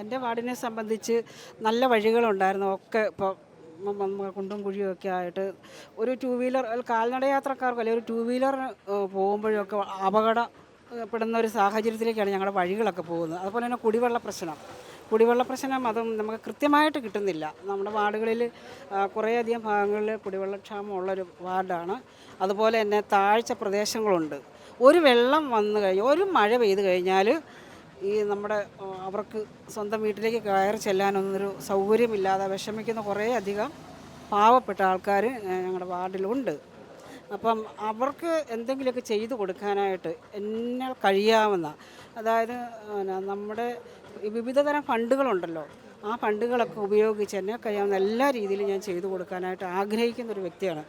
എന്റെ വാർഡിനെ സംബന്ധിച്ച് നല്ല വഴികളുണ്ടായിരുന്നു. ഒക്കെ ഇപ്പോൾ കുണ്ടും ഒക്കെ ആയിട്ട് ഒരു ടൂ വീലർ കാൽനട യാത്രക്കാർക്ക് അല്ലെങ്കിൽ ഒരു ടൂ വീലർ പോകുമ്പോഴൊക്കെ അപകടപ്പെടുന്ന ഒരു സാഹചര്യത്തിലേക്കാണ് ഞങ്ങളുടെ വഴികളൊക്കെ പോകുന്നത്. അതുപോലെ തന്നെ കുടിവെള്ള പ്രശ്നം. കുടിവെള്ള പ്രശ്നം അതും നമുക്ക് കൃത്യമായിട്ട് കിട്ടുന്നില്ല. നമ്മുടെ വാർഡുകളിൽ കുറേയധികം ഭാഗങ്ങളിൽ കുടിവെള്ളക്ഷാമം ഉള്ളൊരു വാർഡാണ്. അതുപോലെ തന്നെ താഴ്ച പ്രദേശങ്ങളുണ്ട്. ഒരു വെള്ളം വന്നു കഴിഞ്ഞാൽ ഒരു മഴ പെയ്തു കഴിഞ്ഞാൽ ഈ നമ്മുടെ അവർക്ക് സ്വന്തം വീട്ടിലേക്ക് കയറി ചെല്ലാനൊന്നൊരു സൗകര്യമില്ലാതെ വിഷമിക്കുന്ന കുറേ അധികം പാവപ്പെട്ട ആൾക്കാർ ഞങ്ങളുടെ വാർഡിലുണ്ട്. അപ്പം അവർക്ക് എന്തെങ്കിലുമൊക്കെ ചെയ്തു കൊടുക്കാനായിട്ട് എന്നെ കഴിയാവുന്ന അതായത് നമ്മുടെ വിവിധതരം ഫണ്ടുകളുണ്ടല്ലോ ആ ഫണ്ടുകളൊക്കെ ഉപയോഗിച്ച് എന്നെ കഴിയാവുന്ന എല്ലാ രീതിയിലും ഞാൻ ചെയ്തു കൊടുക്കാനായിട്ട് ആഗ്രഹിക്കുന്ന ഒരു വ്യക്തിയാണ്.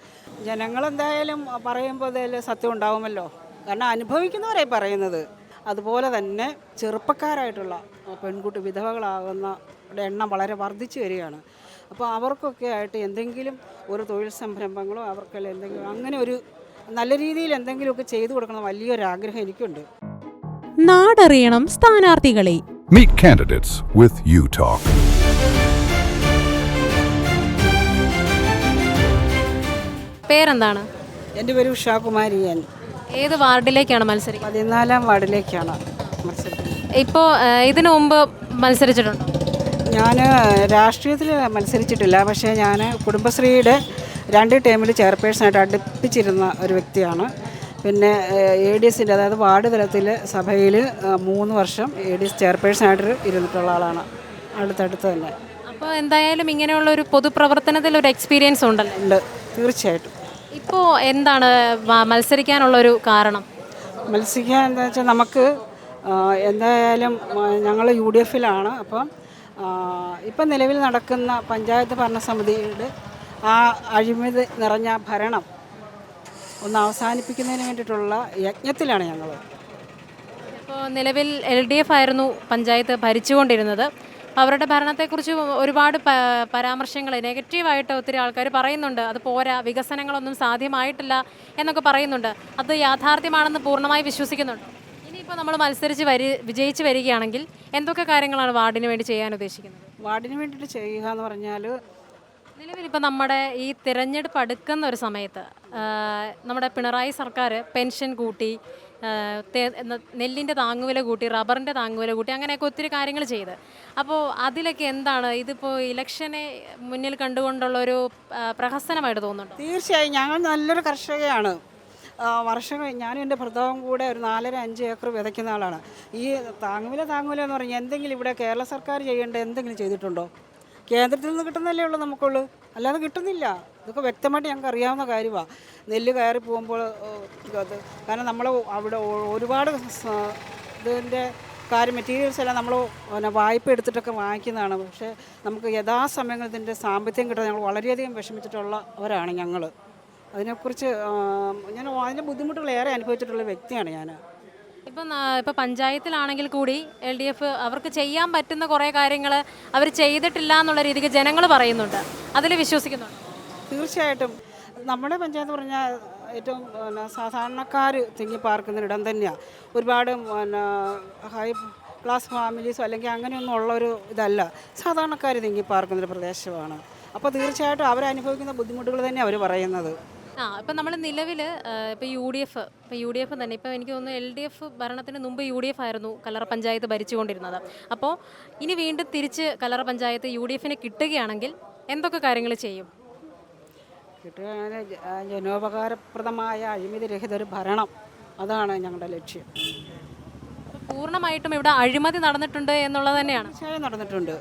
ജനങ്ങളെന്തായാലും പറയുമ്പോൾ അതിൽ സത്യം ഉണ്ടാവുമല്ലോ. കാരണം അനുഭവിക്കുന്നവരെ പറയുന്നത്. അതുപോലെ തന്നെ ചെറുപ്പക്കാരായിട്ടുള്ള പെൺകുട്ടി വിധവകളാകുന്ന എണ്ണം വളരെ വർദ്ധിച്ചു വരികയാണ്. അപ്പോൾ അവർക്കൊക്കെ ആയിട്ട് എന്തെങ്കിലും ഒരു തൊഴിൽ സംരംഭങ്ങളോ അവർക്കെല്ലാം എന്തെങ്കിലും അങ്ങനെ ഒരു നല്ല രീതിയിൽ എന്തെങ്കിലുമൊക്കെ ചെയ്തു കൊടുക്കണം വലിയൊരു ആഗ്രഹം എനിക്കുണ്ട്. നാടറിയണം സ്ഥാനാർത്ഥികളെ. Meet candidates with U Talk. പേരെന്താണ്? എന്റെ പേര് ഉഷാകുമാരി എൻ. ഏത് വാർഡിലേക്കാണ് മത്സരിക്കുന്നത്? പതിനാലാം വാർഡിലേക്കാണ് മത്സരിക്കുന്നത്. ഇപ്പോൾ ഇതിനു മുമ്പ് മത്സരിച്ചിട്ടുണ്ട്? ഞാൻ രാഷ്ട്രീയത്തിൽ മത്സരിച്ചിട്ടില്ല. പക്ഷേ ഞാൻ കുടുംബശ്രീയുടെ രണ്ട് ടൈമിൽ ചെയർപേഴ്സണായിട്ട് അടുപ്പിച്ചിരുന്ന ഒരു വ്യക്തിയാണ്. പിന്നെ എ ഡി എസിന്റെ അതായത് വാർഡ് തലത്തിൽ സഭയിൽ മൂന്ന് വർഷം എ ഡി എസ് ചെയർപേഴ്സണായിട്ട് ഇരുന്നിട്ടുള്ള ആളാണ്. അടുത്തടുത്ത് തന്നെ. അപ്പോൾ എന്തായാലും ഇങ്ങനെയുള്ള ഒരു പൊതുപ്രവർത്തനത്തിൽ ഒരു എക്സ്പീരിയൻസ് ഉണ്ടല്ലോ. ഉണ്ട്. തീർച്ചയായിട്ടും. ഇപ്പോൾ എന്താണ് മത്സരിക്കാനുള്ള ഒരു കാരണം? മത്സരിക്കാൻ എന്താ വെച്ചാൽ നമുക്ക് എന്തായാലും ഞങ്ങൾ യു ഡി എഫിലാണ് അപ്പം ഇപ്പം നിലവിൽ നടക്കുന്ന പഞ്ചായത്ത് ഭരണസമിതിയുടെ ആ അഴിമതി നിറഞ്ഞ ഭരണം ഒന്ന് അവസാനിപ്പിക്കുന്നതിന് വേണ്ടിയിട്ടുള്ള യജ്ഞത്തിലാണ് ഞങ്ങൾ ഇപ്പോൾ നിലവിൽ എൽ ഡി എഫ് ആയിരുന്നു പഞ്ചായത്ത് ഭരിച്ചുകൊണ്ടിരുന്നത്. അവരുടെ ഭരണത്തെക്കുറിച്ച് ഒരുപാട് പരാമർശങ്ങൾ നെഗറ്റീവായിട്ട് ഒത്തിരി ആൾക്കാർ പറയുന്നുണ്ട്. അത് പോരാ വികസനങ്ങളൊന്നും സാധ്യമായിട്ടില്ല എന്നൊക്കെ പറയുന്നുണ്ട്. അത് യാഥാർത്ഥ്യമാണെന്ന് പൂർണമായി വിശ്വസിക്കുന്നുണ്ട്? ഇനിയിപ്പോൾ നമ്മൾ മത്സരിച്ച് വരി വിജയിച്ച് വരികയാണെങ്കിൽ എന്തൊക്കെ കാര്യങ്ങളാണ് വാർഡിന് വേണ്ടി ചെയ്യാൻ ഉദ്ദേശിക്കുന്നത്? വാർഡിന് വേണ്ടിയിട്ട് ചെയ്യുക എന്ന് പറഞ്ഞാൽ നിലവിലിപ്പോൾ നമ്മുടെ ഈ തിരഞ്ഞെടുപ്പ് അടുക്കുന്ന ഒരു സമയത്ത് നമ്മുടെ പിണറായി സർക്കാർ പെൻഷൻ കൂട്ടി നെല്ലിന്റെ താങ്ങുവില കൂട്ടി റബ്ബറിന്റെ താങ്ങുവില കൂട്ടി അങ്ങനെയൊക്കെ ഒത്തിരി കാര്യങ്ങൾ ചെയ്ത്. അപ്പോൾ അതിലൊക്കെ എന്താണ്? ഇതിപ്പോൾ ഇലക്ഷനെ മുന്നിൽ കണ്ടുകൊണ്ടുള്ള ഒരു പ്രഹസനമായിട്ട് തോന്നുന്നുണ്ട്? തീർച്ചയായും ഞങ്ങൾ നല്ലൊരു കർഷകയാണ്. വർഷം ഞാനും എന്റെ ഭർത്താവും കൂടെ ഒരു നാലര അഞ്ച് ഏക്കർ വിതയ്ക്കുന്ന ആളാണ്. ഈ താങ്ങുവില താങ്ങുവില എന്ന് പറഞ്ഞാൽ എന്തെങ്കിലും ഇവിടെ കേരള സർക്കാർ ചെയ്യേണ്ട എന്തെങ്കിലും ചെയ്തിട്ടുണ്ടോ? കേന്ദ്രത്തിൽ നിന്ന് കിട്ടുന്നതല്ലേ ഉള്ളൂ നമുക്കുള്ളൂ. അല്ലാതെ കിട്ടുന്നില്ല. ഇതൊക്കെ വ്യക്തമായിട്ട് ഞങ്ങൾക്ക് അറിയാവുന്ന കാര്യമാണ് നെല്ല് കയറി പോകുമ്പോൾ അത് കാരണം നമ്മൾ അവിടെ ഒരുപാട് ഇതിന്റെ കാര്യം മെറ്റീരിയൽസ് എല്ലാം നമ്മൾ പിന്നെ വായ്പ എടുത്തിട്ടൊക്കെ വാങ്ങിക്കുന്നതാണ്. പക്ഷേ നമുക്ക് യഥാസമയങ്ങളിൽ ഇതിന്റെ സാമ്പത്തികം കിട്ടാൻ ഞങ്ങൾ വളരെയധികം വിഷമിച്ചിട്ടുള്ളവരാണ് ഞങ്ങൾ അതിനെക്കുറിച്ച് ഞാൻ അതിന്റെ ബുദ്ധിമുട്ടുകൾ ഏറെ അനുഭവിച്ചിട്ടുള്ള വ്യക്തിയാണ് ഞാൻ ഇപ്പം ഇപ്പോൾ പഞ്ചായത്തിലാണെങ്കിൽ കൂടി എൽ ഡി എഫ് അവർക്ക് ചെയ്യാൻ പറ്റുന്ന കുറേ കാര്യങ്ങൾ അവർ ചെയ്തിട്ടില്ല എന്നുള്ള രീതിക്ക് ജനങ്ങൾ പറയുന്നുണ്ട്. അതിൽ വിശ്വസിക്കുന്നുണ്ട്? തീർച്ചയായിട്ടും. നമ്മുടെ പഞ്ചായത്ത് പറഞ്ഞാൽ ഏറ്റവും പിന്നെ സാധാരണക്കാർ തിങ്ങിപ്പാർക്കുന്ന ഇടം തന്നെയാണ് ഒരുപാട് പിന്നെ ഹൈ ക്ലാസ് ഫാമിലീസോ അല്ലെങ്കിൽ അങ്ങനെയൊന്നും ഉള്ളൊരു ഇതല്ല. സാധാരണക്കാർ തിങ്ങിപ്പാർക്കുന്നൊരു പ്രദേശമാണ്. അപ്പോൾ തീർച്ചയായിട്ടും അവരനുഭവിക്കുന്ന ബുദ്ധിമുട്ടുകൾ തന്നെ അവർ പറയുന്നത്. ആ ഇപ്പം നമ്മൾ നിലവിൽ ഇപ്പോൾ യു ഡി എഫ് ഇപ്പോൾ യു ഡി എഫ് തന്നെ ഇപ്പോൾ എനിക്ക് തോന്നുന്നു എൽ ഡി എഫ് ഭരണത്തിന് മുമ്പ് യു ഡി എഫ് ആയിരുന്നു കല്ലറ പഞ്ചായത്ത് ഭരിച്ചുകൊണ്ടിരുന്നത്. അപ്പോൾ ഇനി വീണ്ടും തിരിച്ച് കല്ലറ പഞ്ചായത്ത് യു ഡി എഫിന് കിട്ടുകയാണെങ്കിൽ എന്തൊക്കെ കാര്യങ്ങൾ ചെയ്യും? കിട്ടുകയാണെങ്കിൽ ജനോപകാരപ്രദമായ അഴിമതിരഹിത ഒരു ഭരണം അതാണ് ഞങ്ങളുടെ ലക്ഷ്യം. പൂർണമായിട്ടും ഇവിടെ അഴിമതി നടന്നിട്ടുണ്ട് എന്നുള്ളത് തന്നെയാണ്. തീർച്ചയായും നടന്നിട്ടുണ്ട്.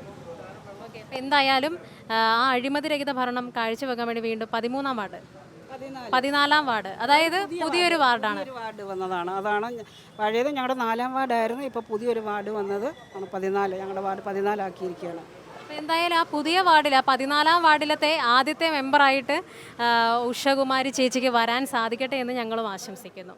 എന്തായാലും ആ ആ അഴിമതിരഹിത ഭരണം കാഴ്ചവെക്കാൻ വേണ്ടി വീണ്ടും പതിമൂന്നാം വാർഡ്. പതിനാലാം. വാർഡ്. അതായത് പുതിയൊരു വാർഡാണ്. വാർഡ് വന്നതാണ്. അതാണ് പഴയത് ഞങ്ങളുടെ നാലാം വാർഡായിരുന്നു. ഇപ്പോൾ പുതിയൊരു വാർഡ് വന്നത് ആണ് പതിനാല്. ഞങ്ങളുടെ വാർഡ് പതിനാലാക്കിയിരിക്കുകയാണ് അപ്പോൾ എന്തായാലും ആ പുതിയ വാർഡിൽ ആ പതിനാലാം വാർഡിലത്തെ ആദ്യത്തെ മെമ്പറായിട്ട് ഉഷകുമാരി ചേച്ചിക്ക് വരാൻ സാധിക്കട്ടെ എന്ന് ഞങ്ങളും ആശംസിക്കുന്നു.